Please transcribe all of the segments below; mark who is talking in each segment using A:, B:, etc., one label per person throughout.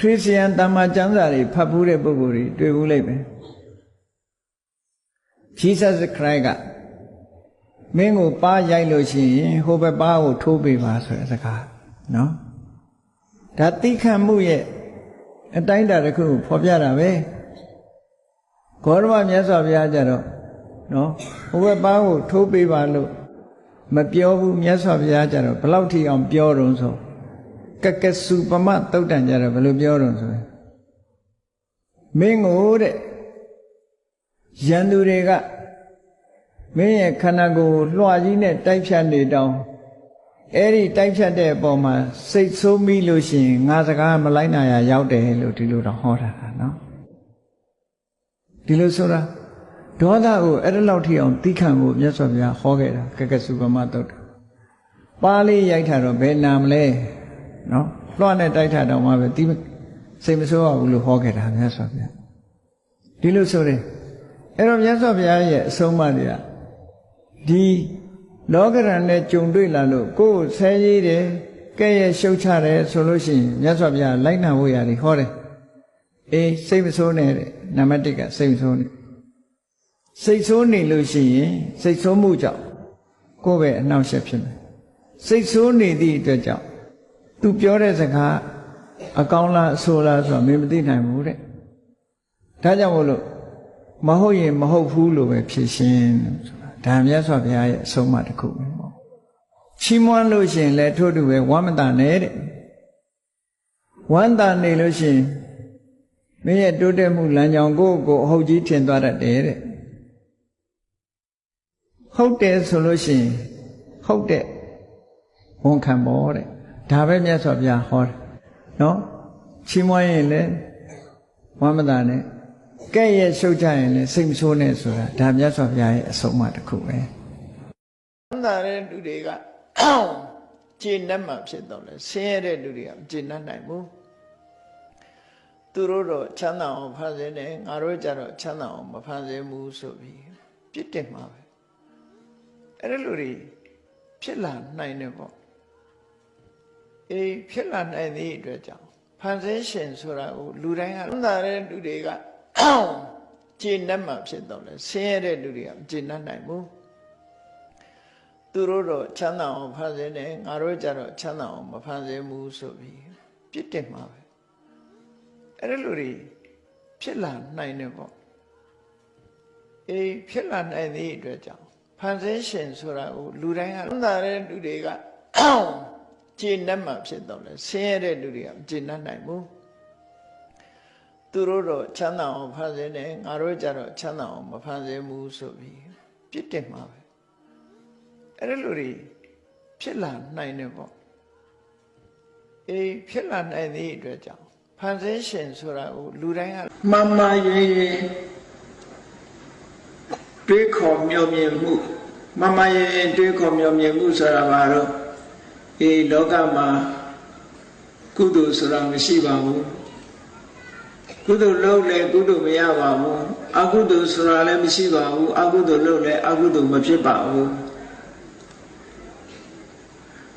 A: ခရစ်ယာန်တမ္မာကျမ်းစာတွေဖတ်ဖူးတဲ့ပုဂ္ဂိုလ်တွေတွေ့ဘူးလိမ့်မယ် Jesus Christ ကမင်းကိုပါးရိုက်လို့ရှိရင်ဟိုဘက်ပါးကိုထိုးပေးပါဆိုတဲ့စကားနော်ဒါတိခတ်မှုရဲ့အတိုင်းအတာတစ်ခုကိုဖော်ပြတာပဲဂေါရမမြတ်စွာဘုရားကြတော့နော်ဟိုဘက်ပါးကိုထိုးပေးပါလို့မပြောဘူးမြတ်စွာဘုရားကြတော့ဘလောက်ထိအောင်ပြောတော့ဆို ကကစုပမတုတ်တန်ကြတော့ဘယ်လိုပြောတော့ဆိုရင်မင်းကိုတဲ့ရန်သူတွေကမင်းရဲ့ခန္ဓာကိုယ်ကိုလွှာကြီးနဲ့တိုက်ဖြတ်နေတောင်းအဲ့ဒီတိုက်ဖြတ်တဲ့အပေါ်မှာစိတ်ဆိုးမိလို့ရှိရင်ငါစကားမလိုက်နိုင်ရရောက်တယ်လို့ဒီလိုတော့ဟောတာနော်ဒီလိုဆိုတာဒေါသကိုအဲ့ဒီလောက်ထိအောင်သိခံဖို့မြတ်စွာဘုရားဟောခဲ့တာကကစုပမတုတ်တာပါဠိရိုက်တာတော့ဘယ်နာမလဲ နော်လွှာနဲ့တိုက်ထတော့မှပဲဒီစိတ်မဆိုးရဘူးလို့ဟောခဲ့တာမြတ်စွာဘုရားဒီလိုဆိုရင်အဲ့တော့မြတ်စွာဘုရားရဲ့အဆုံးအမတွေကဒီလောကရန်နဲ့ကြုံတွေ့လာလို့ကိုယ်ဆဲရေးတယ်ကဲ့ရဲ့ရှုပ်ချတယ်ဆိုလို့ရှိရင်မြတ်စွာဘုရားလိုက်နာဖို့ရတယ်ဟောတယ်အေးစိတ်မဆိုးနဲ့တဲ့နံပါတ်1ကစိတ်မဆိုးနဲ့စိတ်ဆိုးနေလို့ရှိရင်စိတ်ဆိုးမှုကြောင့်ကိုယ်ပဲအနှောင့်အယှက်ဖြစ်မယ်စိတ်ဆိုးနေသည့်အတွက်ကြောင့် သူပြောတဲ့စကားအကောင်းလားအဆိုးလားဆိုတာမင်းမသိနိုင်ဘူးတဲ့ဒါကြောင့်မို့လို့မဟုတ်ရင်မဟုတ်ဘူးလို့ပဲဖြေရှင်းဆိုတာဒါမြတ်စွာဘုရားရဲ့အဆုံးအမတစ်ခုပဲပေါ့ချီးမွမ်းလို့ရှိရင်လည်းထို့တူပဲဝမ်းမတန်နဲ့တဲ့ဝမ်းတန်နေလို့ရှိရင်မင်းရဲ့တိုးတက်မှုလမ်းကြောင်းကိုကိုအဟုတ်ကြီးထင်သွားတတ်တယ်တဲ့ဟုတ်တယ်ဆိုလို့ရှိရင်ဟုတ်တဲ့ဝန်ခံပေါ်တဲ့ ဒါပဲမြတ်စွာဘုရားဟောတယ်နော်ချီးမွမ်းရင်လည်းဝမ်းမတန်နဲ့ကဲ့ရဲ့ရှုပ်ကြရင်လည်းစိတ်မဆိုးနဲ့ဆိုတာဒါမြတ်စွာဘုရားရဲ့အဆုံးအမတစ်ခုပဲဝမ်းသာတဲ့လူတွေကကျင့်တတ်မှဖြစ်တော့လေဆင်းရဲတဲ့လူတွေကမကျင့်တတ်နိုင်ဘူးသူတို့တော့ချမ်းသာအောင်ဖန်ဆင်းတယ်ငါတို့ကြတော့ချမ်းသာအောင်မဖန်ဆင်းဘူးဆိုပြီးပြစ်တင်မှာပဲအဲ့ဒီလူတွေဖြစ်လာနိုင်တယ်ပေါ့ အေးဖြစ်လာနိုင်သည့်အတွက်ကြောင့်ဖန်ဆင်းရှင်ဆိုတာကိုလူတိုင်းကဝမ်းသာတဲ့လူတွေကကျင့်တတ်မှဖြစ်တော့လေဆင်းရဲတဲ့လူတွေကမကျင့်တတ်နိုင်ဘူးသူတို့တော့ချမ်းသာအောင်ဖန်ဆင်းတယ်ငါတို့ကြတော့ချမ်းသာအောင်မဖန်ဆင်းဘူးဆိုပြီးပြစ်တင်မှာပဲအဲ့ဒီလူတွေဖြစ်လာနိုင်တယ်ပေါ့အေးဖြစ်လာနိုင်သည့်အတွက်ကြောင့်ဖန်ဆင်းရှင်ဆိုတာကိုလူတိုင်းကဝမ်းသာတဲ့လူတွေက ကျင့်တတ်မှဖြစ်တော့လေဆင်းရဲတဲ့လူတွေကမကျင့်တတ်နိုင်ဘူးသူတို့တော့ချမ်းသာအောင်ဖန်ဆင်းတယ်ငါတို့ကြတော့ချမ်းသာအောင်မဖန်ဆင်းဘူးဆိုပြီးပြစ်တင်မှာပဲအဲ့ဒီလိုတွေဖြစ်လာနိုင်တယ်ပေါ့အေးဖြစ်လာနိုင်သည့်အတွက်ကြောင့်ဖန်ဆင်းရှင်ဆိုတာကိုလူတိုင်းကမမရွေရွေတွေးခေါ်မျှော်မြင်မှုမမရွေရွေတွေးခေါ်မျှော်မြင်မှုဆိုတာဘာလို့ အေးလောကမှာကုသိုလ်ဆိုတာမရှိပါဘူးကုသိုလ်လုပ်လဲကုသိုလ်မရပါဘူးအကုသိုလ်ဆိုတာလည်းမရှိပါဘူးအကုသိုလ်လုပ်လဲအကုသိုလ်မဖြစ်ပါဘူး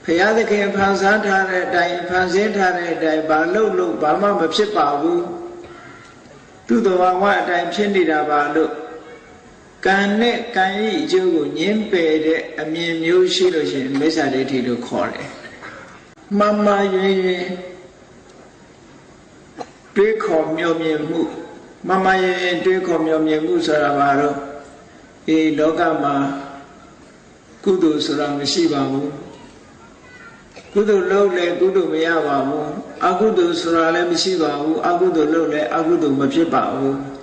A: ဖရာသခင်ဖန်ဆန်းထားတဲ့အတိုင်းဖန်ဆင်းထားတဲ့အတိုင်းဘာလုပ်လို့ဘာမှမဖြစ်ပါဘူးသူ့တော်ဘာဝအတိုင်းဖြစ်နေတာပါလို့ ကံနဲ့ကံဤအကျိုးကိုညှင်းပယ်တဲ့အမြင်မျိုးရှိလို့ရှိရင်မိစ္ဆာဒိဋ္ဌိလို့ခေါ်တယ်မမရွေရွေတွေးခေါ်မျှော်မြင်မှုမမရဲ့တွေးခေါ်မျှော်မြင်မှုဆိုတာဘာလို့အေးလောကမှာကုသိုလ်ဆိုတာမရှိပါဘူးကုသိုလ်လုပ်လဲကုသိုလ်မရပါဘူးအကုသိုလ်ဆိုတာလည်းမရှိပါဘူးအကုသိုလ်လုပ်လဲအကုသိုလ်မဖြစ်ပါဘူးဖ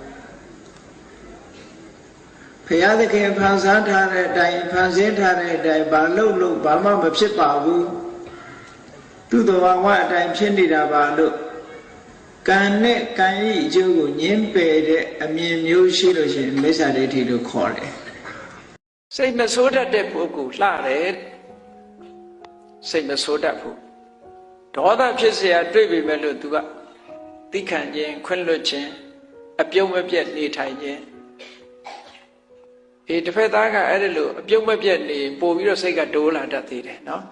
A: ရာသခင်ဖန်ဆန်းထားတဲ့အတိုင်းဖန်ဆင်းထားတဲ့အတိုင်းဘာလုပ်လို့ဘာမှမဖြစ်ပါဘူးသူ့တော်ဝအတိုင်းဖြစ်နေတာပါလို့ကံနဲ့ကံဤအကျိုးကိုညင်းပယ်တဲ့အမြင်မျိုးရှိလို့ရှိရင်မိစ္ဆာဒိဋ္ဌိလို့ခေါ်တယ်စိတ်မဆိုးတတ်တဲ့ပုဂ္ဂိုလ်လှတယ်စိတ်မဆိုးတတ်ဘူးဒေါသဖြစ်เสียတွေ့ပြီမဲ့လို့ तू ကသိခံခြင်းခွင့်လွတ်ခြင်းအပြုံးမပြတ်နေထိုင်ခြင်း အေးတစ်ဖက်သားကအဲ့ဒါလို့အပြုံးမပြတ်နေပို့ပြီးတော့စိတ်ကတိုးလာတတ်သေးတယ်နော်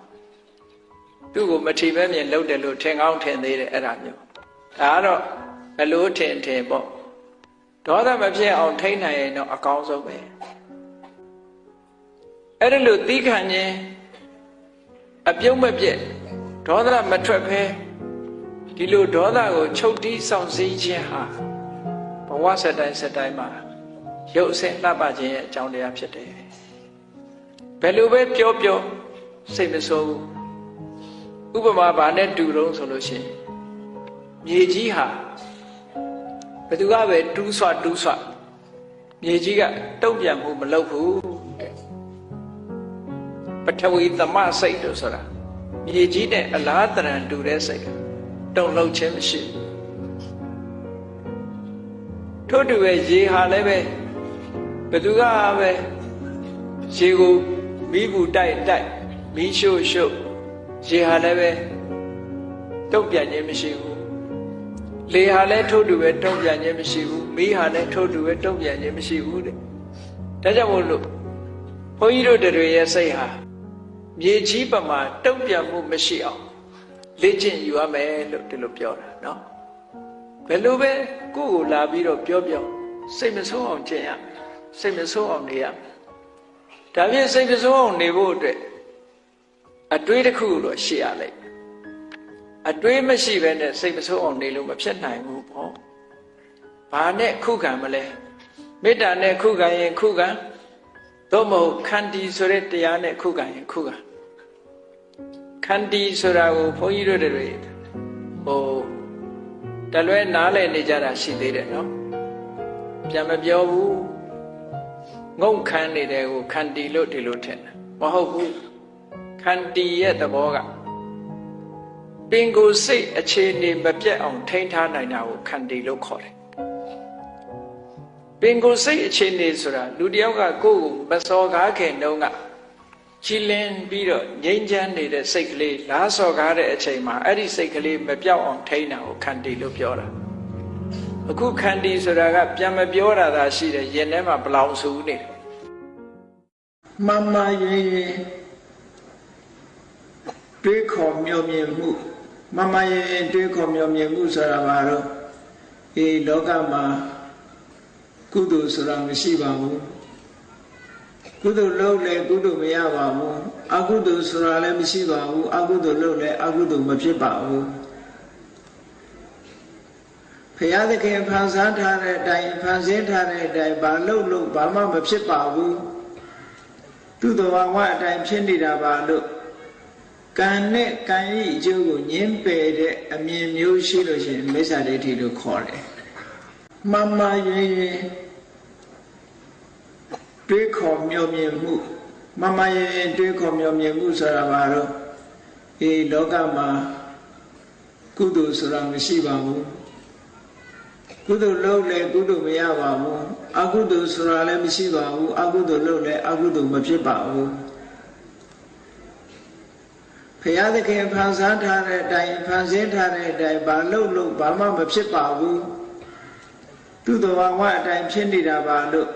A: သူ့ကိုမထီမဲ့မြင်လှုပ်တယ်လို့ထင်ကောင်းထင်သေးတယ်အဲ့ဒါမျိုး
B: ဒါကတော့ဘလို့ထင်ထင်ပေါ့ဒေါသမဖြစ်အောင်ထိန်းနိုင်ရင်တော့အကောင်းဆုံးပဲအဲ့ဒီလိုသီးခံခြင်းအပြုံးမပြည့်ဒေါသမထွက်ဖဲဒီလိုဒေါသကိုချုပ်တီးဆောင်စည်းခြင်းဟာဘဝဆက်တိုင်းဆက်တိုင်းမှာ ရုပ်အစဉ်လှပခြင်းရဲ့အကြောင်းတရားဖြစ်တယ်ဘယ်လိုပဲပြောပြောစိတ်မဆိုးဘူးဥပမာဘာနဲ့တူတုံးဆိုလို့ရှိရင်မြေကြီးဟာဘသူကပဲတူးဆွတူးဆွမြေကြီးကတုံ့ပြန်မှုမလုပ်ဘူးတဲ့ပထဝီသမစိတ်လို့ဆိုတာမြေကြီးနဲ့အလားတရံတူတဲ့စိတ်တုံ့လောက်ခြင်းမရှိဘူးထို့တူပဲရေဟာလည်းပဲ ဘသူကပဲရေကိုမိဘူးတိုက်တိုက်မိရှို့ရှို့ရေဟာလည်းပဲတုံ့ပြန်ခြင်းမရှိဘူးလေဟာလည်းထို့တူပဲတုံ့ပြန်ခြင်းမရှိဘူးမိဟာလည်းထို့တူပဲတုံ့ပြန်ခြင်းမရှိဘူးတဲ့ဒါကြောင့်မို့လို့ဘုန်းကြီးတို့တွေရဲ့စိတ်ဟာမြေကြီးပမာတုံ့ပြန်မှုမရှိအောင်လေ့ကျင့်ယူရမယ်လို့ဒီလိုပြောတာเนาะဘယ်လိုပဲကိုယ့်ကိုလာပြီးတော့ပြောပြောစိတ်မဆိုးအောင်ကျင့်ရ စိတ်မဆိုးအောင်နေရဒါဖြင့်စိတ်မဆိုးအောင်နေဖို့အတွက်အတွေးတစ်ခုတော့ရှိရလိမ့်မယ်အတွေးမရှိဘဲနဲ့စိတ်မဆိုးအောင်နေလို့မဖြစ်နိုင်ဘူးပေါ့ဘာနဲ့ခုခံမလဲမေတ္တာနဲ့ခုခံရင်ခုခံသို့မဟုတ်ခန္တီဆိုတဲ့တရားနဲ့ခုခံရင်ခုခံခန္တီဆိုတာကိုဘုန်းကြီးတို့တွေဟိုတလွဲနားလည်နေကြတာရှိသေးတယ်နော်ပြန်မပြောဘူး ငုံခမ်းနေတဲ့ကိုခန္တီလို့ဒီလိုထင်တယ်မဟုတ်ဘူးခန္တီရဲ့သဘောကပင်ကိုယ်စိတ်အခြေအနေမပြတ်အောင်ထိန်းထားနိုင်တာကိုခန္တီလို့ခေါ်တယ်ပင်ကိုယ်စိတ်အခြေအနေဆိုတာလူတယောက်ကကိုယ့်ကိုမစော်ကားခင်တုန်းကကြည်လင်ပြီးတော့ငြိမ်းချမ်းနေတဲ့စိတ်ကလေးလားစော်ကားတဲ့အချိန်မှာအဲ့ဒီစိတ်ကလေးမပြောက်အောင်ထိန်းတာကိုခန္တီလို့ပြောတာ အခုခန္တီဆိုတာကပြန်မပြောတာသာရှိတယ်ရင်ထဲမှာဘလောင်ဆူနေတယ်
A: မမရွေရွေတွေးခေါ်မျှော်မြင်မှုမမရွေရွေတွေးခေါ်မျှော်မြင်မှုဆိုတာဘာတော့ဒီလောကမှာကုသိုလ်ဆိုတာမရှိပါဘူးကုသိုလ်လုပ်လဲကုသိုလ်မရပါဘူးအကုသိုလ်ဆိုတာလည်းမရှိပါဘူးအကုသိုလ်လုပ်လဲအကုသိုလ်မဖြစ်ပါဘူး ဖရာသခင်ဖန်ဆန်းထားတဲ့အတိုင်းဖန်ဆင်းထားတဲ့အတိုင်းဘာလုပ်လို့ဘာမှမဖြစ်ပါဘူးသူ့တော်ဝအတိုင်းဖြစ်နေတာပါလို့ကံနဲ့ကံဤအကျိုးကိုညင်းပယ်တဲ့အမြင်မျိုးရှိလို့ရှိရင်မိစ္ဆာဒိဋ္ဌိလို့ခေါ်တယ်။မမရွေရွေတွေးခေါ်မျှော်မြင်မှုမမရွေရွေတွေးခေါ်မျှော်မြင်မှုဆိုတာဘာလို့ဒီလောကမှာကုသိုလ်ဆိုတာမရှိပါဘူး။ ကုသိုလ်လုပ်လဲကုသိုလ်မရပါဘူးအကုသိုလ်ဆိုတာလည်းမရှိပါဘူးအကုသိုလ်လုပ်လဲအကုသိုလ်မဖြစ်ပါဘူးဖရာသခင်ဖန်ဆန်းထားတဲ့အတိုင်းဖန်ဆင်းထားတဲ့အတိုင်းဘာလုပ်လို့ဘာမှမဖြစ်ပါဘူးသူ့တော်ဝအတိုင်းဖြစ်နေတာပါလို့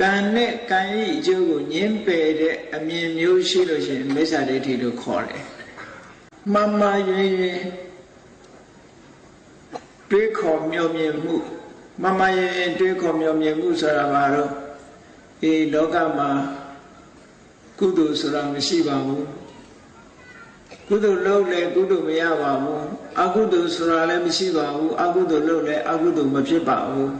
A: ကံနဲ့ကံဤအကျိုးကိုညင်းပယ်တဲ့အမြင်မျိုးရှိလို့ရှိရင်မိစ္ဆာဒိဋ္ဌိလို့ခေါ်တယ်မမရွေရွေ တွေးခေါ်မျှော်မြင်မှုမမရင်တွေးခေါ်မျှော်မြင်မှုဆိုတာဘာတော့ဒီလောကမှာကုသိုလ်ဆိုတာမရှိပါဘူးကုသိုလ်လုပ်လဲကုသိုလ်မရပါဘူးအကုသိုလ်ဆိုတာလည်းမရှိပါဘူးအကုသိုလ်လုပ်လဲအကုသိုလ်မဖြစ်ပါဘူး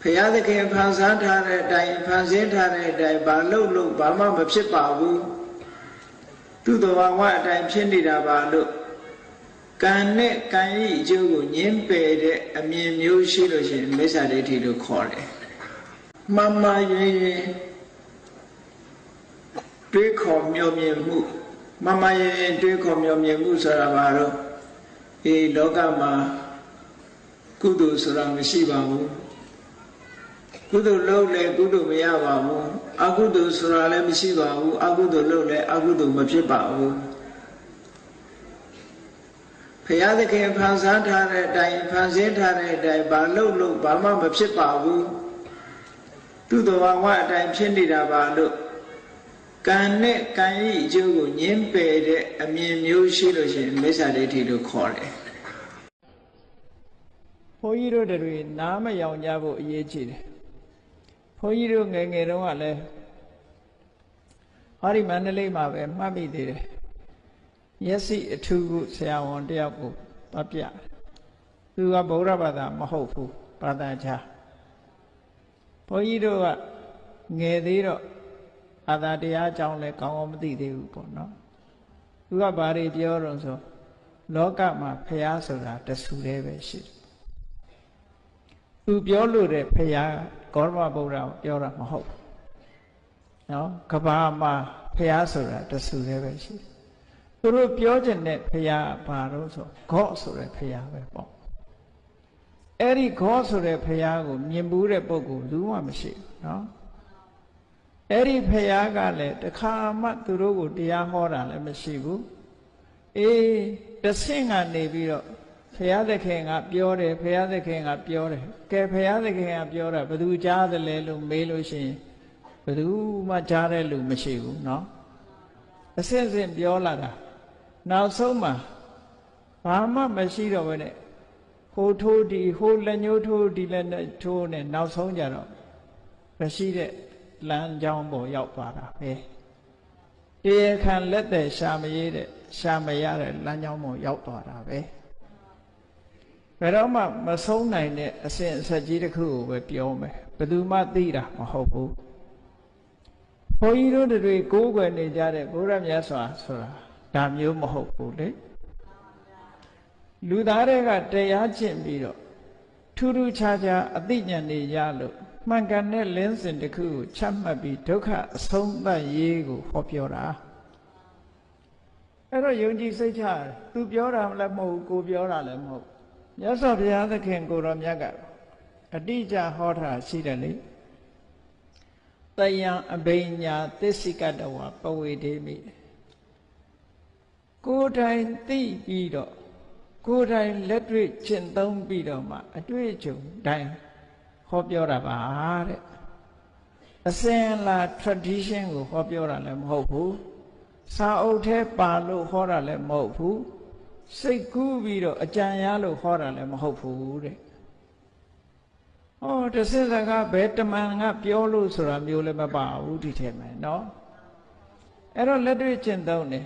A: ဖရာသခင်ဖန်ဆန်းထားတဲ့အတိုင်းဖန်ဆင်းထားတဲ့အတိုင်းဘာလုပ်လို့ဘာမှမဖြစ်ပါဘူးသူ့တော်ဝအတိုင်းဖြစ်နေတာပါလို့ ကံနဲ့ကံဤအကျိုးကိုညင်းပယ်တဲ့အမြင်မျိုးရှိလို့ရှိရင်မိစ္ဆာဒိဋ္ဌိလို့ခေါ်တယ်။မမရွေရွေတွေးခေါ်မျှော်မြင်မှုမမရွေရွေတွေးခေါ်မျှော်မြင်မှုဆိုတာဘာတော့ဒီလောကမှာကုသိုလ်ဆိုတာမရှိပါဘူး။ကုသိုလ်လုပ်လဲကုသိုလ်မရပါဘူး။အကုသိုလ်ဆိုတာလည်းမရှိပါဘူး။အကုသိုလ်လုပ်လဲအကုသိုလ်မဖြစ်ပါဘူး။ ဖရာသခင်ဖန်ဆန်းထားတဲ့အတိုင်းဖန်ဆင်းထားတဲ့အတိုင်းဘာလုပ်လို့ဘာမှမဖြစ်ပါဘူးသူ့တော်ဝအတိုင်းဖြစ်နေတာပါလို့ကကံနဲ့ကံဤအကျိုးကိုညှင်းပယ်တဲ့အမြင်မျိုးရှိလို့ရှိရင်မိစ္ဆာဒိဋ္ဌိလို့ခေါ်တယ်ဘုန်းကြီးတို့တွေနားမယောင်ကြဖို့အရေးကြီးတယ်ဘုန်းကြီးတို့ငယ်ငယ်တုန်းကလည်းဟောဒီမန္တလေးမှာပဲမှတ်မိသေးတယ် မျက်စိအထူးကိုဆရာဝန်တယောက်ကိုသွားပြတယ်သူကဗုဒ္ဓဘာသာမဟုတ်ဘူးဘာသာခြားဘုန်းကြီးတို့ကငယ်သေးတော့အာသာတရားအကြောင်းလဲကောင်းအောင်မသိသေးဘူးပေါ့နော်သူကဘာတွေပြောတော့ဆိုလောကမှာဖះဆိုတာတဆူတည်းပဲရှိတယ်သူပြောလို့တဲ့ဖះဂေါရမဗုဒ္ဓပြောတာမဟုတ်ဘူးနော်ကဘာမှာဖះဆိုတာတဆူတည်းပဲရှိတယ် သူတို့ပြောခြင်းနဲ့ဖះဘာလို့ဆိုဂေါဆိုတဲ့ဖះပဲပေါ့အဲ့ဒီဂေါဆိုတဲ့ဖះကိုမြင်ဘူးတဲ့ပုဂ္ဂိုလ်ဘူးမှမရှိဘူးနော်အဲ့ဒီဖះကလည်းတခါမှသူတို့ကိုတရားဟောတာလည်းမရှိဘူးအေးတဆင့်ကနေပြီးတော့ဖះသခင်ကပြောတယ်ဖះသခင်ကပြောတယ်ကဲဖះသခင်ကပြောတာဘယ်သူကြားသလဲလို့မေးလို့ရှိရင်ဘယ်သူမှကြားတဲ့လူမရှိဘူးเนาะအစင်စင်ပြောလာတာ နောက်ဆုံးမှာဘာမှမရှိတော့ဘဲနဲ့ဟိုထိုးဒီဟိုလက်ညှိုးထိုးဒီလက်ထိုးနဲ့နောက်ဆုံးကြတော့မရှိတဲ့လမ်းကြောင်းပေါ်ရောက်သွားတာပဲတရားခံလက်သက်ရှာမရတဲ့ရှာမရတဲ့လမ်းကြောင်းပေါ်ရောက်သွားတာပဲဘယ်တော့မှမဆုံးနိုင်တဲ့အစဉ်အဆက်ကြီးတစ်ခုကိုပဲပြောမယ်ဘယ်သူမှသိတာမဟုတ်ဘူးဘုန်းကြီးတို့တွေကိုးကွယ်နေကြတဲ့ဘုရားမြတ်စွာဆိုတာ ဒါမျိုးမဟုတ်ဘူးလေလူသားတွေကတရားကျင့်ပြီးတော့ထူးထူးခြားခြားအသိဉာဏ်တွေရလို့မှန်ကန်တဲ့လင်းစဉ်တစ်ခုကိုချမှတ်ပြီးဒုက္ခအဆုံးသတ်ရေးကိုဟောပြောတာအဲ့တော့ယုံကြည်စိတ်ချသူပြောတာလည်းမဟုတ်ကိုပြောတာလည်းမဟုတ်မြတ်စွာဘုရားသခင်ကိုတော်မြတ်ကအတိအကျဟောထားရှိတယ်လေတယံအဘိညာသစ္စိကတဝပဝေဒေမိ ကိုယ်တိုင်သိပြီးတော့ကိုယ်တိုင်လက်တွေ့ကျင့်သုံးပြီးတော့မှအတွေ့အကြုံတိုင်းဟောပြောတာပါတဲ့အစင်လာ tradition ကိုဟောပြောတာလည်းမဟုတ်ဘူးစာအုပ်ထဲပါလို့ဟောတာလည်းမဟုတ်ဘူးစိတ်ကူးပြီးတော့အကြံရလို့ဟောတာလည်းမဟုတ်ဘူးတဲ့ဟောတဆစ်စကားဘယ်တမန်ကပြောလို့ဆိုတာမျိုးလည်းမပါဘူးဒီထဲမှာเนาะအဲ့တော့လက်တွေ့ကျင့်သုံးတယ်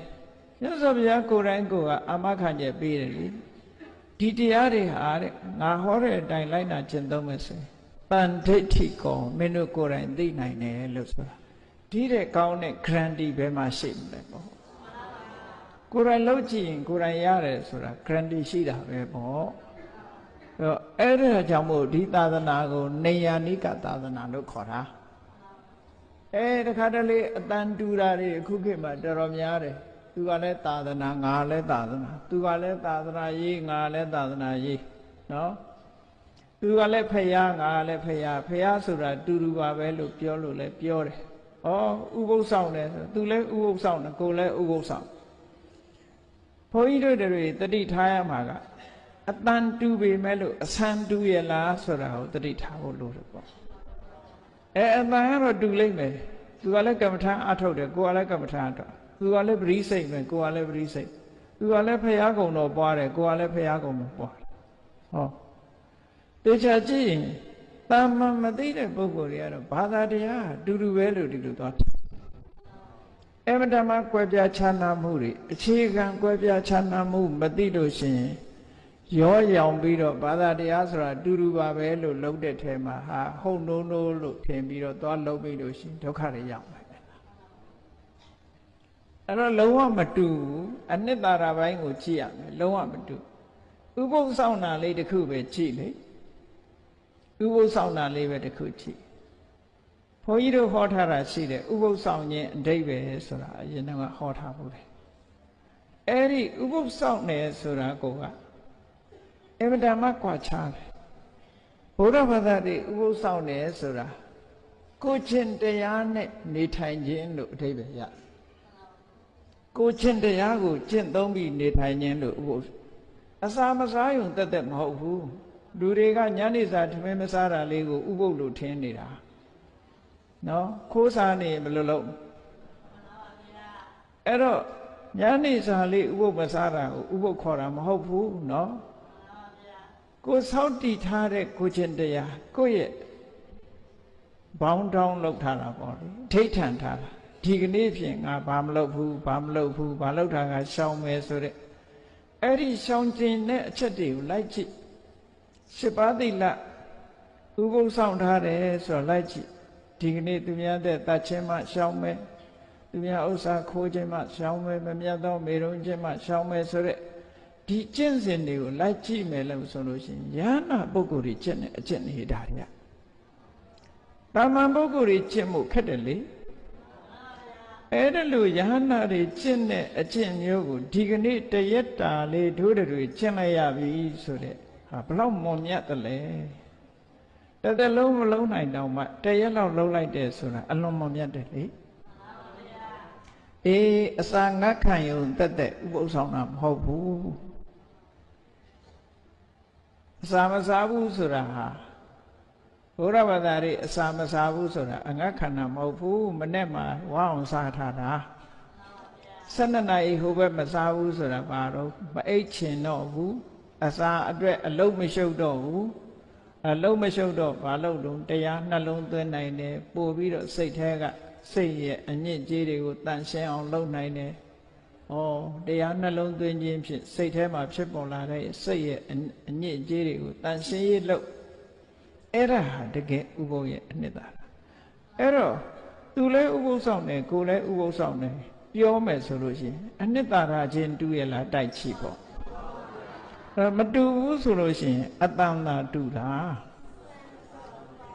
A: မြတ်စွာဘုရားကိုယ်တိုင်ကိုယ်ကအာမခံချက်ပေးတယ်လေဒီတရားတွေဟာတဲ့ငါဟောတဲ့အတိုင်းလိုက်နာကျင့်သုံးမယ်ဆိုရင်တန်ဒိဋ္ဌိကောမင်းတို့ကိုယ်တိုင်သိနိုင်တယ်လို့ဆိုတာဒီတဲ့ကောင်းတဲ့ guarantee ဘယ်မှာရှိမလဲပေါ့ကိုယ်တိုင်လုပ်ကြည့်ရင်ကိုယ်တိုင်ရတယ်ဆိုတာ guarantee ရှိတာပဲပေါ့အဲ့တော့အဲ့ဒါကြောင့်မို့ဒီသာသနာကိုနေယာနိကသာသနာလို့ခေါ်တာအဲတခါတလေအတန်တူတာတွေအခုခေတ်မှာတော်တော်များတယ် သူကလည်းသာသနာငါလည်းသာသနာသူကလည်းသာသနာရေးငါလည်းသာသနာရေးနော်သူကလည်းဖယားငါလည်းဖယားဖယားဆိုတာတူတူပါပဲလို့ပြောလို့လည်းပြောတယ်။ဩဥပုသ်ဆောင်တယ်ဆိုသူလည်းဥပုသ်ဆောင်တယ်ကိုလည်းဥပုသ်ဆောင်ဘုန်းကြီးတို့တွေတတိထားရမှာကအတန်တူပေမဲ့လို့အဆန်တူရလားဆိုတာကိုတတိထားဖို့လိုတယ်ပေါ့။အဲအတန်ကတော့တူလိမ့်မယ်။သူကလည်းကမ္မထာအထုတ်တယ်ကိုကလည်းကမ္မထာအထုတ် သူကလည်းပရိစိတ်ပဲကိုကလည်းပရိစိတ်သူကလည်းဖရာကုံတော်ပွားတယ်ကိုကလည်းဖရာကုံတော်ပွားတယ်ဟောတေချာကြည့်ရင်တာမန်မသိတဲ့ပုဂ္ဂိုလ်တွေကတော့ဘာသာတရားတူတူပဲလို့ဒီလိုသွားအမတမကွဲပြားခြားနာမှုတွေအခြေခံကွဲပြားခြားနာမှုမသိလို့ရှိရင်ရောရောင်ပြီးတော့ဘာသာတရားဆိုတာတူတူပါပဲလို့လုံးတဲ့ထဲမှာဟာဟုတ်နိုးနိုးလို့ထင်ပြီးတော့သွားလုံးပြီးလို့ရှိရင်ဒုက္ခတွေရောက်မယ် အဲ့တော့လုံးဝမတူဘူးအနှစ်သာရပိုင်းကိုကြည့်ရမယ်လုံးဝမတူဥပုသ်ဆောင်တာလေးတစ်ခုပဲကြည့်လေဥပုသ်ဆောင်တာလေးပဲတစ်ခုကြည့်ဘုန်းကြီးတို့ဟောထားတာရှိတယ်ဥပုသ်ဆောင်ခြင်းအဓိပ္ပာယ်ဆိုတာအရင်ကဟောထားဘူးတယ်အဲ့ဒီဥပုသ်ဆောင်တယ်ဆိုတာကိုကအင်မတန်မှကွာခြားတယ်ဘုရားဘာသာတွေဥပုသ်ဆောင်တယ်ဆိုတာကိုချင်းတရားနဲ့နေထိုင်ခြင်းလို့အဓိပ္ပာယ်ရတယ် ကိုချင်းတရားကိုကျင့်သုံးပြီးနေထိုင်ခြင်းလို့ဟိုအစာမစားရုံတက်တက်မဟုတ်ဘူးလူတွေကညနေစာထမင်းမစားတာလေးကိုဥပုပ်လို့ထင်နေတာနော်ခိုးစားနေဘယ်လိုလုပ်အဲ့တော့ညနေစာလေးဥပုပ်မစားတာကိုဥပုပ်ခေါ်တာမဟုတ်ဘူးနော်ကိုစောင့်တည်ထားတဲ့ကိုချင်းတရားကိုယ့်ရဲ့ဘောင်းတောင်းလောက်ထားတာပေါ့လေထိတ်ထန်ထားတာ ဒီကနေ့ဖြင့်ငါဘာမလုပ်ဘူးဘာမလုပ်ဘူးဘာလုပ်တာကရှောင်မယ်ဆိုတဲ့အဲ့ဒီရှောင်ကျင်တဲ့အချက်တွေကိုလိုက်ကြည့်ရှစ်ပါးသိလဥပုပ်ဆောင်ထားတယ်ဆိုတော့လိုက်ကြည့်ဒီကနေ့သူများတဲ့တတ်ချင်းမှရှောင်မယ်သူများဥစ္စာခိုးခြင်းမှရှောင်မယ်မမြတ်သောမေရုံခြင်းမှရှောင်မယ်ဆိုတဲ့ဒီကျင့်စဉ်တွေကိုလိုက်ကြည့်မယ်လို့ဆိုလို့ရှိရင်ယန္နာပုဂ္ဂိုလ်တွေကျင့်တဲ့အကျင့်နေတာတွေကတာမန်ပုဂ္ဂိုလ်တွေကျင့်မှုခက်တယ်လေ အဲ့ဒါလို့ယန္နာတွေကျင့်တဲ့အကျင့်မျိုးကိုဒီကနေ့တရက်တာလေးတို့တွေကျင့်လိုက်ရပြီဆိုတဲ့ဟာဘလောက်မွန်မြတ်တယ်လဲတစ်သက်လုံးမလုံးနိုင်တော့မှတရက်လောက်လုံးလိုက်တယ်ဆိုတာအလွန်မွန်မြတ်တယ်လေအေးအစာငတ်ခံယုံတက်တဲ့ဥပုသ်ဆောင်တာမဟုတ်ဘူးအစာမစားဘူးဆိုတာဟာ ဘုရားဘာသာရေးအစာမစားဘူးဆိုတာအငတ်ခန္ဓာမဟုတ်ဘူးမနဲ့မှဝါအောင်စားထားတာ12နာရီဟိုဘက်မစားဘူးဆိုတာဘာတော့မအိတ်ချင်တော့ဘူးအစာအတွက်အလုံးမရှုပ်တော့ဘူးအလုံးမရှုပ်တော့ဘာလို့လုံးတရားနှလုံးသွင်းနိုင်တယ်ပို့ပြီးတော့စိတ်แท้ကစိတ်ရဲ့အညစ်အကြေးတွေကိုတန်ရှင်းအောင်လုပ်နိုင်တယ်။ဩတရားနှလုံးသွင်းခြင်းဖြင့်စိတ်ထဲမှာဖြစ်ပေါ်လာတဲ့စိတ်ရဲ့အညစ်အကြေးတွေကိုတန်ရှင်းရေးလုပ် အဲ့ဒါဟာတကယ်ဥပုပ်ရဲ့အနှစ်သာရအဲ့တော့သူလည်းဥပုပ်ဆောင်တယ်ကိုယ်လည်းဥပုပ်ဆောင်တယ်ပြောမယ်ဆိုလို့ရှိရင်အနှစ်သာရချင်းတူရလားတိုက်ချိပေါ့အဲ့မတူဘူးဆိုလို့ရှိရင်အတန်သာတူတာ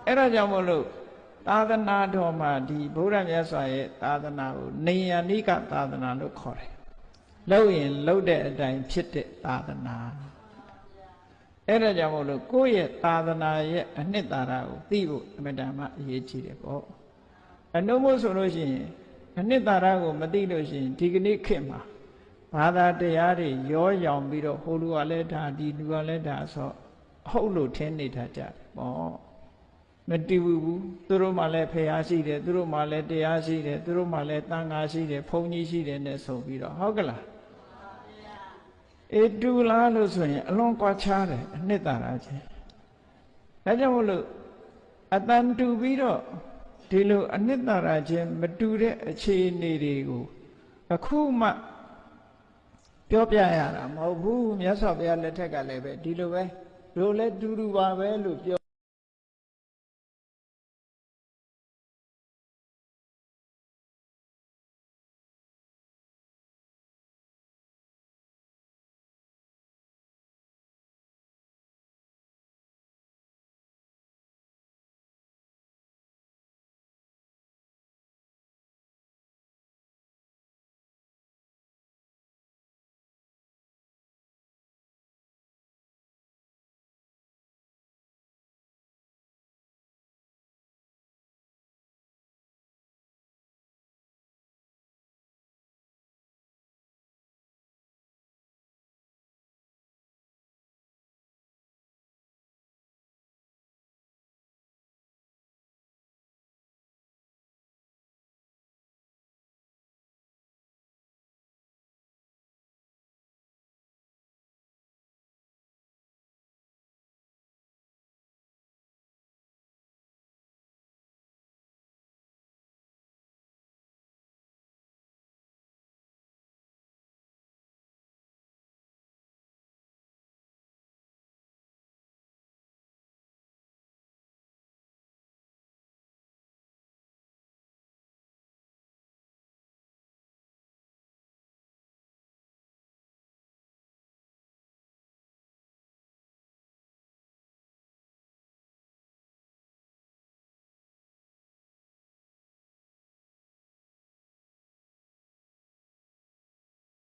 A: အဲ့ဒါကြောင့်မို့လို့သာသနာတော်မှာဒီဗုဒ္ဓမြတ်စွာရဲ့သာသနာကိုနေယနိကသာသနာလို့ခေါ်တယ်လို့ရင်လို့တဲ့အတိုင်းဖြစ်တဲ့သာသနာ အဲ့ဒါကြောင့်မို့လို့ကိုယ့်ရဲ့သာသနာရဲ့အနှစ်သာရကိုသိဖို့အမြဲတမ်းအရေးကြီးတယ်ပေါ့အနုမို့ဆိုလို့ရှိရင်အနှစ်သာရကိုမသိလို့ရှိရင်ဒီကနေ့ခေတ်မှာဘာသာတရားတွေရောရောင်ပြီးတော့ဟိုလူကလည်းဒါဒီလူကလည်းဒါဆိုဟုတ်လို့ထင်နေတာကြတယ်ပေါ့မတူဘူးသူတို့မှလည်းဖះရှိတယ်သူတို့မှလည်းတရားရှိတယ်သူတို့မှလည်းတန်ခါရှိတယ်ဘုန်းကြီးရှိတယ်နဲ့ဆိုပြီးတော့ဟုတ်ကလား အေတူလားလို့ဆိုရင်အလွန်ကွာခြားတယ်အနှစ်သာရချင်းဒါကြောင့်မလို့အတန်တူပြီးတော့ဒီလိုအနှစ်သာရချင်းမတူတဲ့အခြေအနေတွေကိုအခုမှပြောပြရတာမဟုတ်ဘူးမြတ်စွာဘုရားလက်ထက်ကလည်းပဲဒီလိုပဲတို့လည်းတူတူပါပဲလို့ပြော